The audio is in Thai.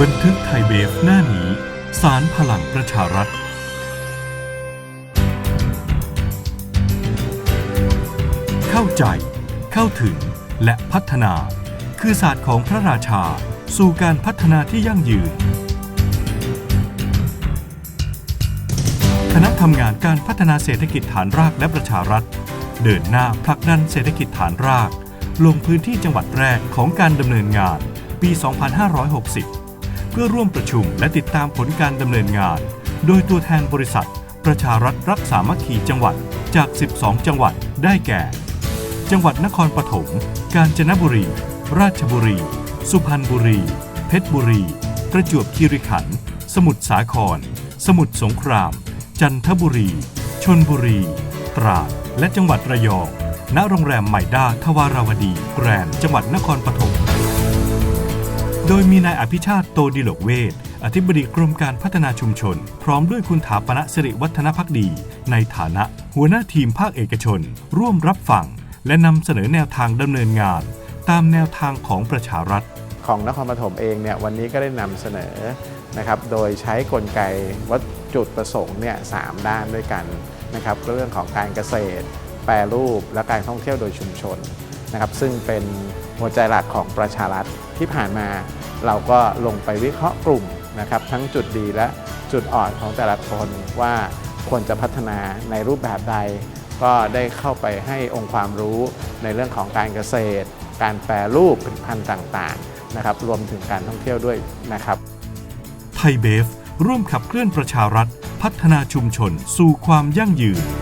บันทึกไทยเบฟหน้านี้ สารพลังประชารัฐ เข้าใจ เข้าถึง และพัฒนา คือศาสตร์ของพระราชา สู่การพัฒนาที่ยั่งยืน คณะทำงานการพัฒนาเศรษฐกิจฐานรากและประชารัฐ เดินหน้าผลักดันเศรษฐกิจฐานราก ลงพื้นที่จังหวัดแรกของการดำเนินงานปี 2560 เพื่อร่วมประชุมและติดตามผลการดำเนินงาน โดยตัวแทนบริษัท ประชารัฐรักสามัคคีจังหวัดจาก 12 จังหวัดได้แก่ จังหวัดนครปฐม กาญจนบุรี ราชบุรี สุพรรณบุรี เพชรบุรี ประจวบคีรีขันธ์สมุทรสาคร สมุทรสงคราม จันทบุรี ชนบุรี ตราด และจังหวัดระยอง ณ โรงแรมไมด้าทวาราวดี แกรนด์จังหวัดนครปฐม โดยมีนายอภิชาติโตดิโลกเวทอธิบดีกรมการพัฒนาชุมชน พร้อมด้วยคุณถาปณะสิริวัฒนพักดี ในฐานะ หัวหน้าทีมภาคเอกชน ร่วมรับฟัง และนำเสนอแนวทางดำเนินงาน ตามแนวทางของประชารัฐ ของนครปฐมเองเนี่ยวันนี้ก็ได้นำเสนอนะครับโดยใช้กลไกวัตจุดประสงค์เนี่ยสามด้านด้วยกันนะครับเรื่องของการเกษตร แปรรูปและการท่องเที่ยวโดยชุมชน นะครับซึ่งเป็นหัวใจหลักของประชารัฐที่ผ่านมาเราก็ลงไปวิเคราะห์กลุ่มนะครับทั้งจุดดีและจุดอ่อนของแต่ละคนว่าควรจะพัฒนาในรูปแบบใด ก็ได้เข้าไปให้องค์ความรู้ในเรื่องของการเกษตร การแปรรูปผลิตภัณฑ์ต่างๆนะครับรวมถึงการท่องเที่ยวด้วยนะครับไทยเบฟร่วมขับเคลื่อนประชารัฐ พัฒนาชุมชนสู่ความยั่งยืน